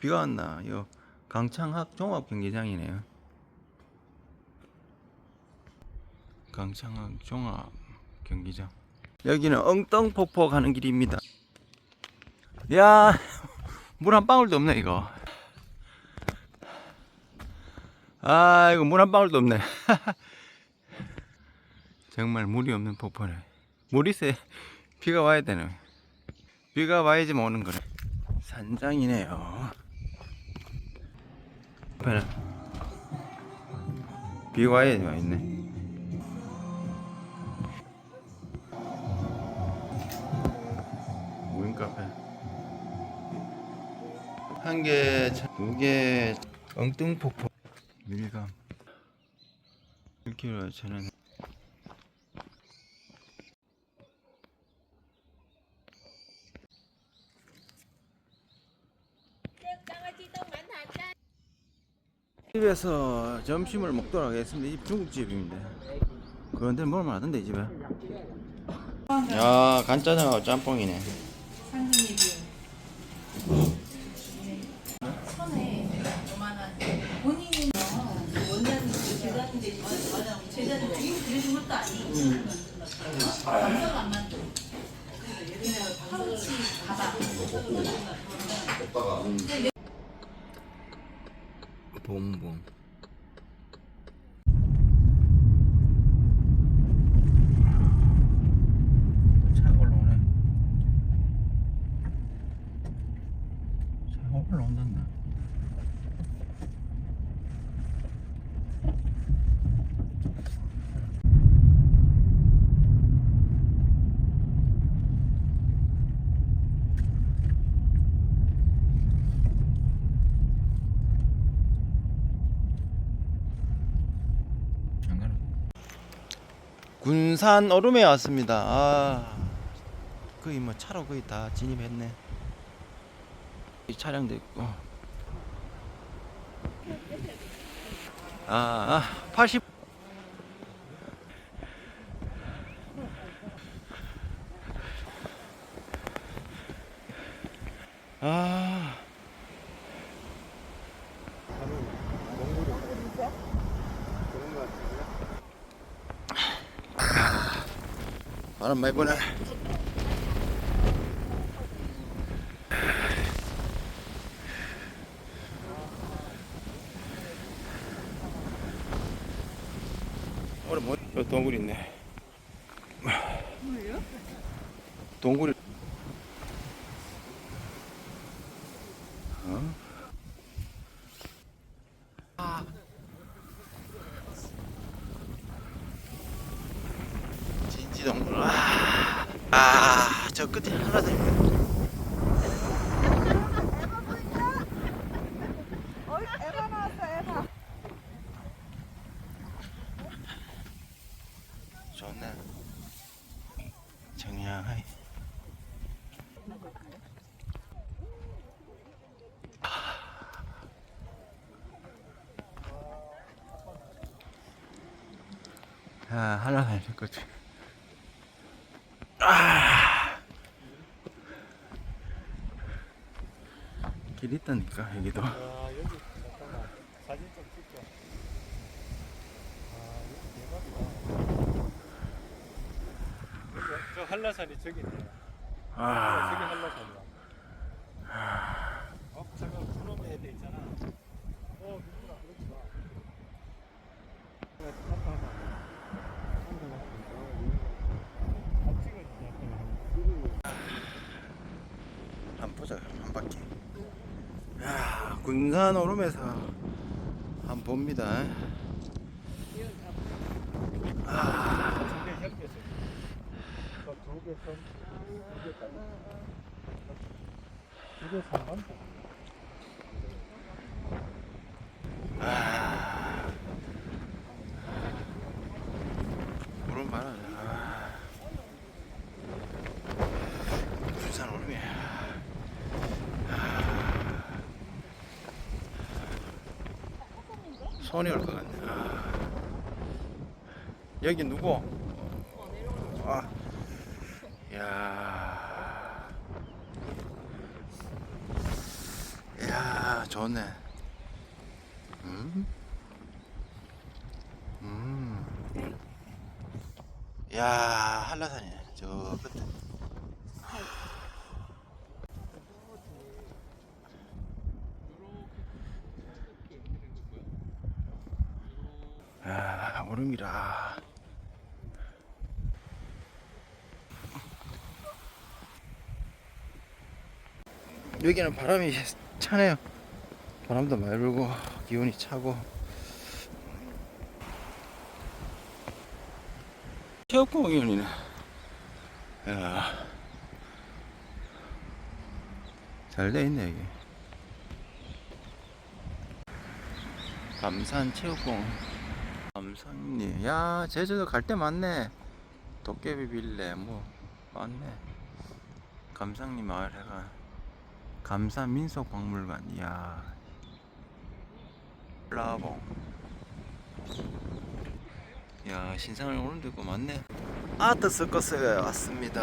비가 왔나? 요 강창학 종합 경기장이네요. 강창학 종합 경기장. 여기는 엉덩폭포 가는 길입니다. 야, 물 한 방울도 없네 이거. 아, 이거 물 한 방울도 없네. 정말 물이 없는 폭포네. 물이 세. 비가 와야 되네. 비가 와야지만 오는 거네. 산장이네요. 옆에는 비 와야지만 있네. 무인 카페. 한 개, 두 개, 엉뚱폭포. 밀감. 1kg 저는 집에서 점심을 먹도록 하겠습니다. 이집 중국집입니다. 그런데 뭘 많은데 이 집에. 야 간짜장하고 짬뽕이네. 아니고 감사가 ボン。 군산 얼음에 왔습니다. 아, 거의 뭐 차로 거의 다 진입했네. 이 차량도 있고. 아, 아 80. 아. 바람 많이 부네. 오늘 뭐? 저 동굴 있네. 뭐예요? 동굴이. 어? 진지 동굴. 아, 아, 저 끝에 하나 더. 있네. 에바 나왔어 에바 좋네. 정량하이. 아, 하나 할 거지. 아. 길 있다니까 여기도. 아 여기 잠깐만 사진 좀 찍자. 아 여기 대박이다. 여기 저 한라산이 저기 있네. 어, 저기 아, 한라산이야. 어 저거 구름 해야 돼 있잖아. 어 누구나 그렇지 마. 내가 아까 하나. 안 찍었냐? 한 보자 한 바퀴. 군산 오름에서 한번 봅니다. 두개 3개 손이 올 것 같네. 아. 여기 누구? 아, 야, 야, 좋네. 음. 음. 야, 한라산이네. 저 끝에. 아, 얼음이라. 여기는 바람이 차네요. 바람도 많이 불고 기온이 차고. 체육공원이네. 야, 잘돼 있네 여기. 감산 체육공원. 감산리. 야, 제주도 갈 때 많네. 도깨비 빌레 뭐 많네. 감산리 마을회관. 감산 민속 박물관. 이야. 라봉. 야, 신상을 오는 데고 많네. 아트 서커스에 왔습니다.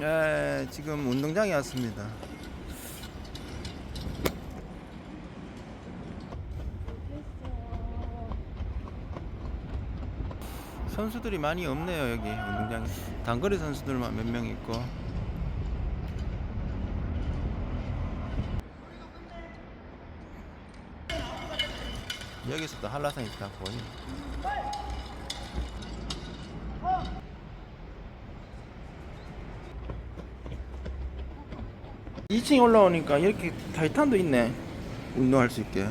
예, 지금 운동장에 왔습니다. 선수들이 많이 없네요 여기 운동장에. 단거리 선수들만 몇 명 있고. 여기서도 한라산이 다 보이. 2층에 올라오니까 이렇게 타이탄도 있네. 운동할 수 있게.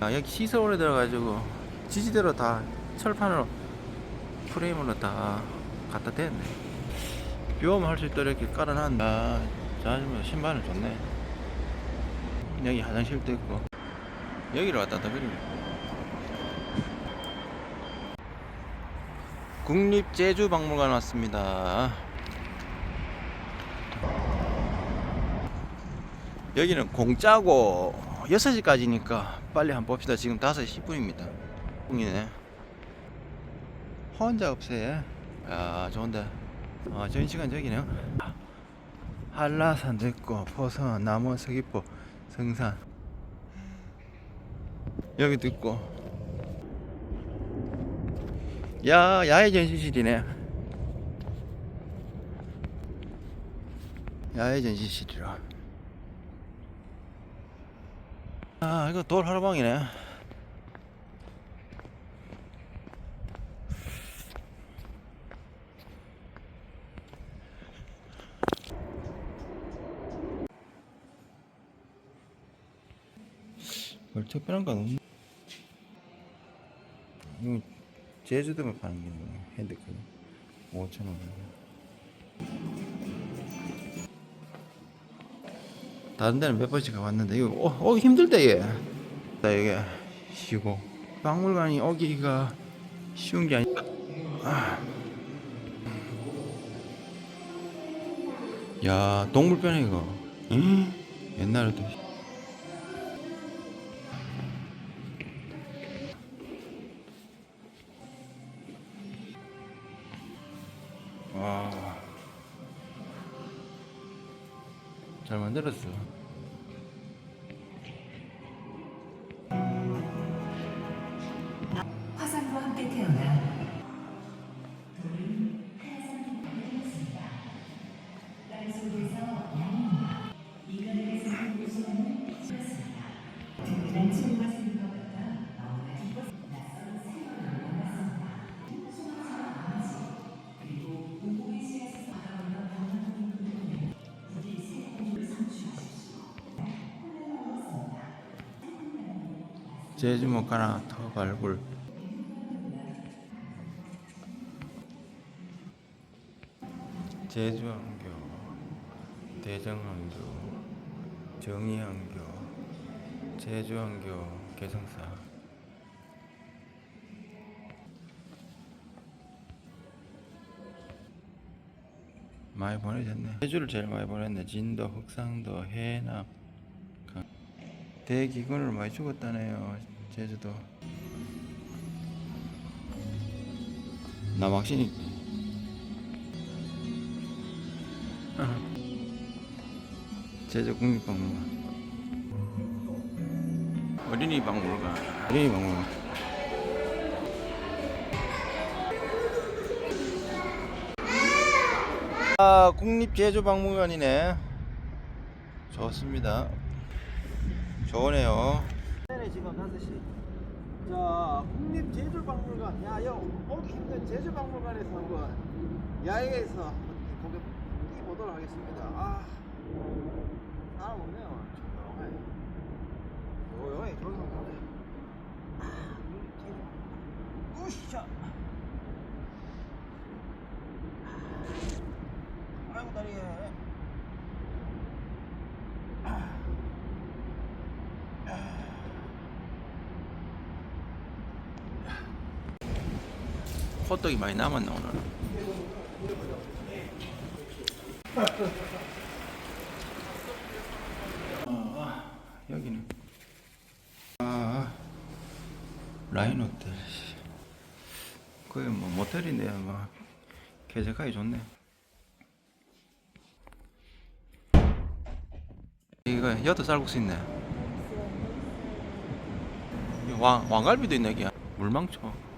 아, 여기 시설에 들어가지고 지지대로 다 철판으로 프레임으로 다 갖다 댔네. 뷰엄 할수 있도록 이렇게 깔아놨네. 아, 자전거 신발은 좋네. 여기 화장실도 있고. 여기로 왔다 갔다 그리네. 국립제주박물관 왔습니다. 여기는 공짜고 6시까지니까 빨리 한번 봅시다. 지금 5시 10분입니다. 이네 혼자 없어요. 야, 좋은데. 아, 전시관 저기네요. 한라산 됐고, 포선, 남원, 서귀포, 성산. 여기도 있고. 야, 야외 전시실이네. 야외 전시실이라. 아, 이거 돌 하루방이네. 별 특별한 건 없네. 제주도만 파는 게? 핸드폰 5천 원. 다른 데는 몇 번씩 가봤는데 이거 오, 오기 힘들대 얘. 나 이게 쉬고 박물관이 오기가 쉬운 게 아니. 아. 야 동물변 이거. 응? 옛날에도. 와. 잘 만들었어. 제주 못 가나 더 발굴. 제주항교, 대정항교, 정의항교, 제주항교, 개성사. 많이 보내졌네. 제주를 제일 많이 보냈네. 진도, 흑상도, 해남, 강- 대기근을 많이 죽었다네요. 제주도. 남학신이. 제주 국립박물관. 어린이 박물관 어린이 박물관. 아 국립 제주 박물관이네. 좋습니다. 좋으네요. 네, 지금 5시. 자, 국립제주박물관. 야, 여 오기 힘든 제주박물관에서 한번 야외에서 한번 고개 이 보도록 하겠습니다. 아, 사람 없네요. 조용해. 조용해. 가자. 아. 으쌰. 아이고 다리에. 호떡이 많이 남았네 오늘 아, 여기는 아 라인 호텔 거의 뭐 모텔인데 뭐 쾌적하기 좋네. 이거 여도 쌀국수 있네. 이왕 왕갈비도 있네 여기. 물망초.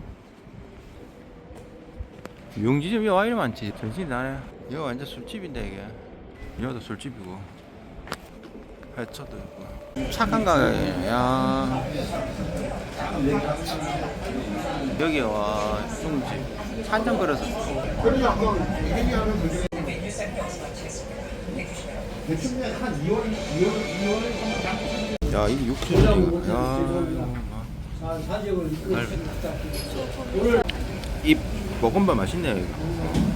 용지점 왜 이리 많지? 정신이 나네. 이거 완전 술집인데 이게. 이것도 술집이고. 회초도 있고. 착한 가게. 야. 여기 와 중집 한잔 걸어서 야 이게 6천원이야 야 이거 막. 이 볶음밥 맛있네요 이거